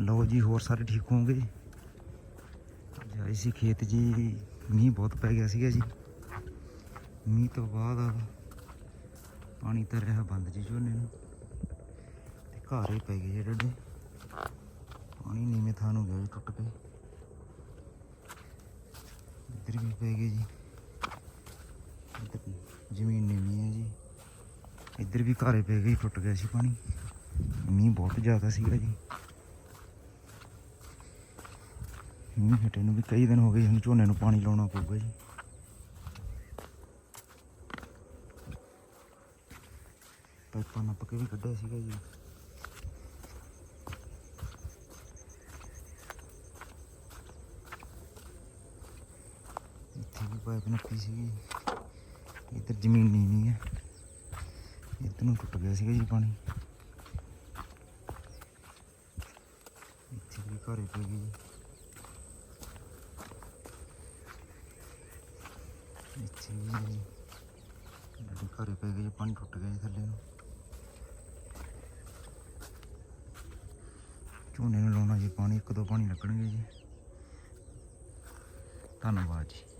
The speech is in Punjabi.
ਲਓ ਜੀ, ਹੋਰ ਸਾਰੇ ਠੀਕ ਹੋਵੋਗੇ? ਅੱਜ ਆਏ ਸੀ ਖੇਤ ਜੀ, ਮੀਂਹ ਬਹੁਤ ਪੈ ਗਿਆ ਸੀਗਾ ਜੀ। ਮੀਂਹ ਤੋਂ ਬਾਅਦ ਪਾਣੀ ਤਰ ਰਿਹਾ ਬੰਦ ਜੀ ਝੋਨੇ ਨੂੰ। ਤੇ ਘਰ ਹੀ ਪੈ ਗਏ ਜਿਹੜੇ ਡੇ ਪਾਣੀ ਨੀਵੇਂ ਥਾਂ ਨੂੰ ਗਿਆ ਜੀ ਟੁੱਟ ਕੇ ਇੱਧਰ ਵੀ ਪੈ ਗਏ ਜੀ। ਜ਼ਮੀਨ ਨੀਵੀਂ ਹੈ ਜੀ। ਇੱਧਰ ਵੀ ਘਾਰੇ ਪੈ ਗਏ, ਟੁੱਟ ਗਿਆ ਸੀ ਪਾਣੀ। ਮੀਂਹ ਬਹੁਤ ਜ਼ਿਆਦਾ ਸੀਗਾ ਜੀ। ਮੀਂਹ ਹਟੇ ਨੂੰ ਵੀ ਕਈ ਦਿਨ ਹੋ ਗਏ ਹੁਣ ਝੋਨੇ ਨੂੰ ਪਾਣੀ ਲਾਉਣਾ ਪਊਗਾ ਜੀ। ਪਾਈਪਾਂ ਨੱਪ ਕੇ ਵੀ ਕੱਢਿਆ ਸੀਗਾ ਜੀ। ਇੱਥੇ ਵੀ ਪਾਈਪ ਨੱਪੀ ਸੀਗੀ। ਇੱਧਰ ਜ਼ਮੀਨ ਨੀਵੀਂ ਹੈ ਇੱਧਰ ਨੂੰ ਟੁੱਟ ਗਿਆ ਸੀਗਾ ਜੀ ਪਾਣੀ। ਇੱਥੇ ਵੀ ਘਰੇ ਪੈ ਗਈ ਇੱਥੇ ਵੀ ਘਰੇ ਪੈ ਗਏ ਜੀ ਪਾਣੀ ਟੁੱਟ ਗਿਆ ਜੀ ਥੱਲੇ ਨੂੰ। ਝੋਨੇ ਨੂੰ ਲਾਉਣਾ ਜੀ ਪਾਣੀ, ਇੱਕ ਦੋ ਪਾਣੀ ਲੱਗਣਗੇ ਜੀ। ਧੰਨਵਾਦ ਜੀ।